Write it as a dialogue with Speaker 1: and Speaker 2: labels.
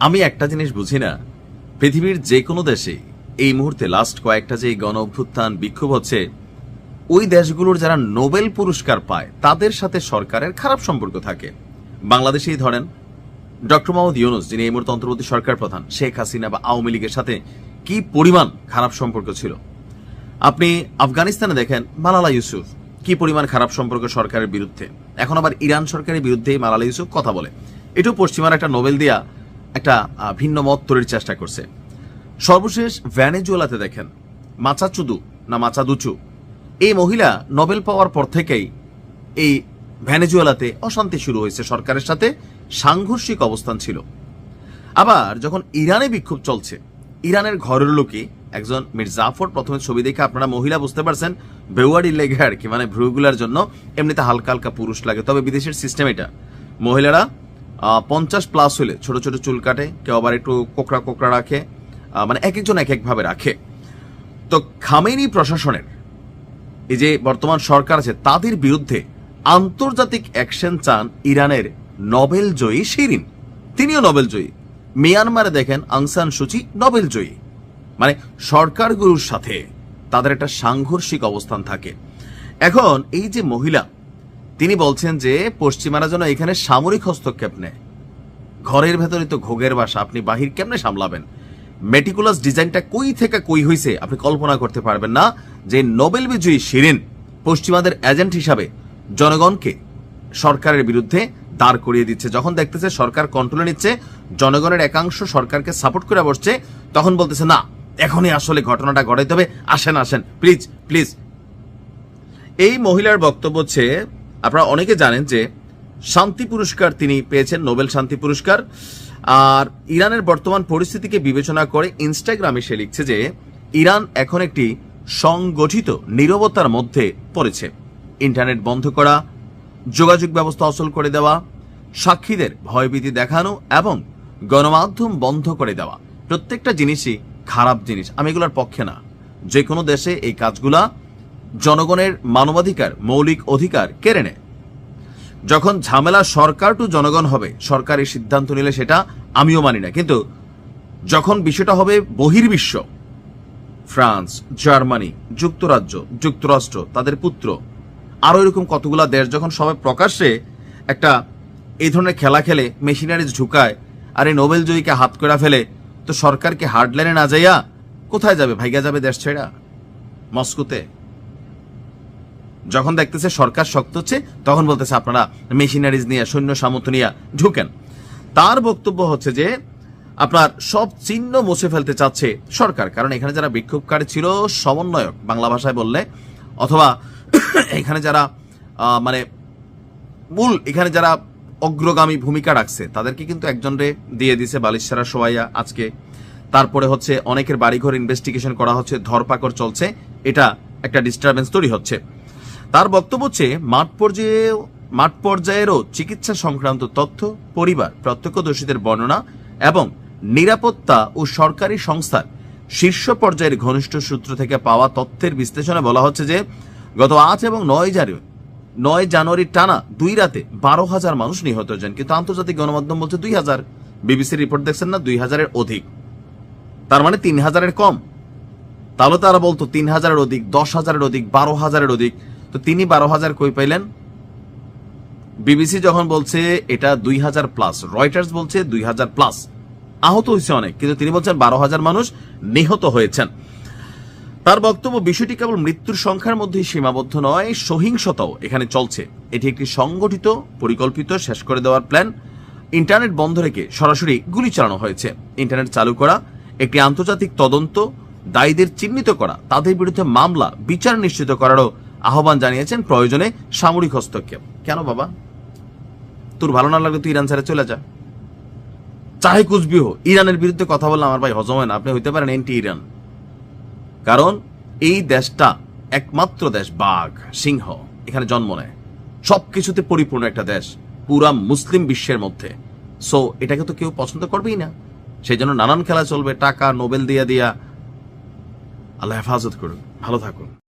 Speaker 1: আমি একটা জিনিস বুঝি না। পৃথিবীর যে কোনো দেশে এই মুহূর্তে লাস্ট কয়েকটা যে গণ অভ্যুত্থান বিক্ষোভ হচ্ছে, ওই দেশগুলোর যারা নোবেল পুরস্কার পায়, তাদের সাথে সরকারের খারাপ সম্পর্ক থাকে। বাংলাদেশেই ধরেন, ডক্টর মোহাম্মদ ইউনুস, যিনি এই মুহূর্তে অন্তর্বর্তী সরকার প্রধান, শেখ হাসিনা বা আওয়ামী লীগের সাথে কি পরিমাণ খারাপ সম্পর্ক ছিল? আপনি আফগানিস্তানে দেখেন, মালালা ইউসুফ, কি পরিমাণ খারাপ সম্পর্ক সরকারের বিরুদ্ধে। এখন আবার ইরান সরকারের বিরুদ্ধে মালালা ইউসুফ কথা বলে। এটাও পশ্চিমার একটা নোবেল দিয়া একটা ভিন্ন মত তৈরির চেষ্টা করছে। সর্বশেষ ভ্যানেজুয়েলাতে দেখেন, মাচাচুদু না মাচাদুচু। এই মহিলা নোবেল পাওয়ার পর থেকেই এই ভ্যানেজুয়েলাতে অশান্তি শুরু হয়েছে সরকারের সাথে, সাংঘর্ষিক অবস্থান ছিল। আবার যখন ইরানে বিক্ষোভ চলছে, ইরানের ঘরের লোকে একজন মির জাফর প্রথমে ছবি দেখে আপনারা মহিলা বুঝতে পারছেন, বেওয়ারি লেগে আর কি মানে ভ্রুগুলার জন্য এমনিতে হালকা হালকা পুরুষ লাগে, তবে বিদেশের সিস্টেম এটা। মহিলারা পঞ্চাশ প্লাস হলে ছোট ছোট চুল কাটে, কেউ আবার একটু কোকড়া কোকড়া রাখে মানে এক একজন এক একভাবে রাখে। তো খামেনি প্রশাসনের এই যে বর্তমান সরকার আছে, তাদের বিরুদ্ধে আন্তর্জাতিক অ্যাকশন চান ইরানের নোবেল জয়ী শিরিন। তিনিও নোবেল জয়ী। মিয়ানমারে দেখেন আংসান সুচি নোবেল জয়ী। মানে সরকারগুলোর সাথে তাদের একটা সাংঘর্ষিক অবস্থান থাকে। এখন এই যে মহিলা তিনি বলছেন যে পশ্চিমারা যেন এখানে সামরিক হস্তক্ষেপ নেয়। ঘরের ভেতরে তো ঘোগের বাসা, আপনি বাহির কেমনে সামলাবেন? মেটিকুলাস ডিজাইনটা কই থেকে কই হইছে আপনি কল্পনা করতে পারবেন না যে নোবেল বিজয়ী শিরিন পশ্চিমাদের এজেন্ট হিসাবে জনগণকে সরকারের বিরুদ্ধে দাঁড় করিয়ে দিচ্ছে। যখন দেখতেছে সরকার কন্ট্রোলে নিচ্ছে, জনগণের একাংশ সরকারকে সাপোর্ট করে বসছে, তখন বলতেছে, না, এখনই আসলে ঘটনাটা ঘটাইতে হবে। আসেন আসেন প্লিজ প্লিজ এই মহিলার বক্তব্য হচ্ছে আপনারা অনেকে জানেন যে শান্তি পুরস্কার তিনি পেয়েছেন, নোবেল শান্তি পুরস্কার। আর ইরানের বর্তমান পরিস্থিতিকে বিবেচনা করে ইনস্টাগ্রামে সে লিখছে যে, ইরান এখন একটি সংগঠিত নীরবতার মধ্যে পড়েছে। ইন্টারনেট বন্ধ করা, যোগাযোগ ব্যবস্থা অচল করে দেওয়া, সাক্ষীদের ভয়ভীতি দেখানো এবং গণমাধ্যম বন্ধ করে দেওয়া। প্রত্যেকটা জিনিসই খারাপ জিনিস। আমি এগুলোর পক্ষে না। যে কোনো দেশে এই কাজগুলা জনগণের মানবাধিকার, মৌলিক অধিকার কেড়ে নেয়। যখন ঝামেলা সরকার টু জনগণ হবে, সরকারের সিদ্ধান্ত নিলে সেটা আমিও মানি না। কিন্তু যখন বিষয়টা হবে বহির্বিশ্ব, ফ্রান্স, জার্মানি, যুক্তরাজ্য, যুক্তরাষ্ট্র, তাদের পুত্র, আরও এরকম কতগুলা দেশ যখন সবাই প্রকাশ্যে একটা এই ধরনের খেলা খেলে, মেশিনারিজ ঢুকায়, আর এই নোবেল জয়ীকে হাত করে ফেলে, তো সরকারকে হার্ডলাইনে না যাইয়া কোথায় যাবে, ভাইগা যাবে দেশ ছেড়া? মস্কোতে? যখন দেখতেছে সরকার শক্ত হচ্ছে, তখন বলতেছে আপনারা মেশিনারিজ নিয়ে, সৈন্য সামর্থ্য নিয়ে ঢুকেন। তার বক্তব্য হচ্ছে যে, আপনার সব চিহ্ন মুছে ফেলতে চাচ্ছে সরকার। কারণ এখানে যারা বিক্ষোভকারী ছিল, সমন্বয়ক, বাংলা ভাষায় বললে, অথবা এখানে যারা মানে মূল, এখানে যারা অগ্রগামী ভূমিকা রাখছে, তাদেরকে কিন্তু একজনরে দিয়ে দিছে বালিশারা সোয়াইয়া আজকে। তারপরে হচ্ছে অনেকের বাড়িঘর ইনভেস্টিগেশন করা হচ্ছে, ধরপাকড় চলছে। এটা একটা ডিস্টারবেন্স তৈরি হচ্ছে। তার বক্তব্য হচ্ছে, মাঠ পর্যায়ে, মাঠ পর্যায়েরও চিকিৎসা সংক্রান্ত তথ্য, পরিবার, প্রত্যক্ষদর্শীদের বর্ণনা এবং নিরাপত্তা ও সরকারি সংস্থার শীর্ষ পর্যায়ের ঘনিষ্ঠ সূত্র থেকে পাওয়া তথ্যের বিশ্লেষণে বলা হচ্ছে যে, গত আজ এবং নয় জানুয়ারি, নয় জানুয়ারির টানা দুই রাতে বারো হাজার মানুষ নিহত হয়েছেন। কিন্তু আন্তর্জাতিক গণমাধ্যম বলছে দুই হাজার। বিবিসির রিপোর্ট দেখছেন না, দুই হাজারের অধিক। তার মানে তিন হাজারের কম। তাহলে তারা বলতো তিন হাজারের অধিক, দশ হাজারের অধিক, বারো হাজারের অধিক। তো তিনি বারো হাজার কই পাইলেন? বিবিসি যখন বলছে এটা দুই হাজার প্লাস রয়টার্স বলছে দুই হাজার প্লাস আহত হয়েছে অনেক, কিন্তু তিনি বলছেন বারো হাজার মানুষ নিহত হয়েছেন। তার বক্তব্য, বিষয়টি কেবল মৃত্যুর সংখ্যার মধ্যেই সীমাবদ্ধ নয়, সহিংসতাও এখানে চলছে। এটি একটি সংগঠিত, পরিকল্পিত, শেষ করে দেওয়ার প্ল্যান ইন্টারনেট বন্ধ রেখে সরাসরি গুলি চালানো হয়েছে। ইন্টারনেট চালু করা, একটি আন্তর্জাতিক তদন্ত, দায়ীদের চিহ্নিত করা, তাদের বিরুদ্ধে মামলা, বিচার নিশ্চিত করারও আহ্বান জানিয়েছেন প্রয়োজনে সামরিক হস্তক্ষেপ। কেন বাবা? তোর ভালো না লাগলে তুই ইরান ছেড়ে চলে যা। চাহে কুচবিহ ইরানের বিরুদ্ধে কথা বললে আমার ভাই হজম হয় না। আপনি হইতে পারেন এন্টি ইরান কারণ এই দেশটা একমাত্র দেশ, বাঘ, সিংহ, এখানে জন্ম নেয়। সবকিছুতে পরিপূর্ণ একটা দেশ, পুরা মুসলিম বিশ্বের মধ্যে। সো এটাকে তো কেউ পছন্দ করবেই না। সেই জন্য নানান খেলা চলবে, টাকা, নোবেল দিয়া দিয়া। আল্লাহ হেফাজত করুন ভালো থাকুন।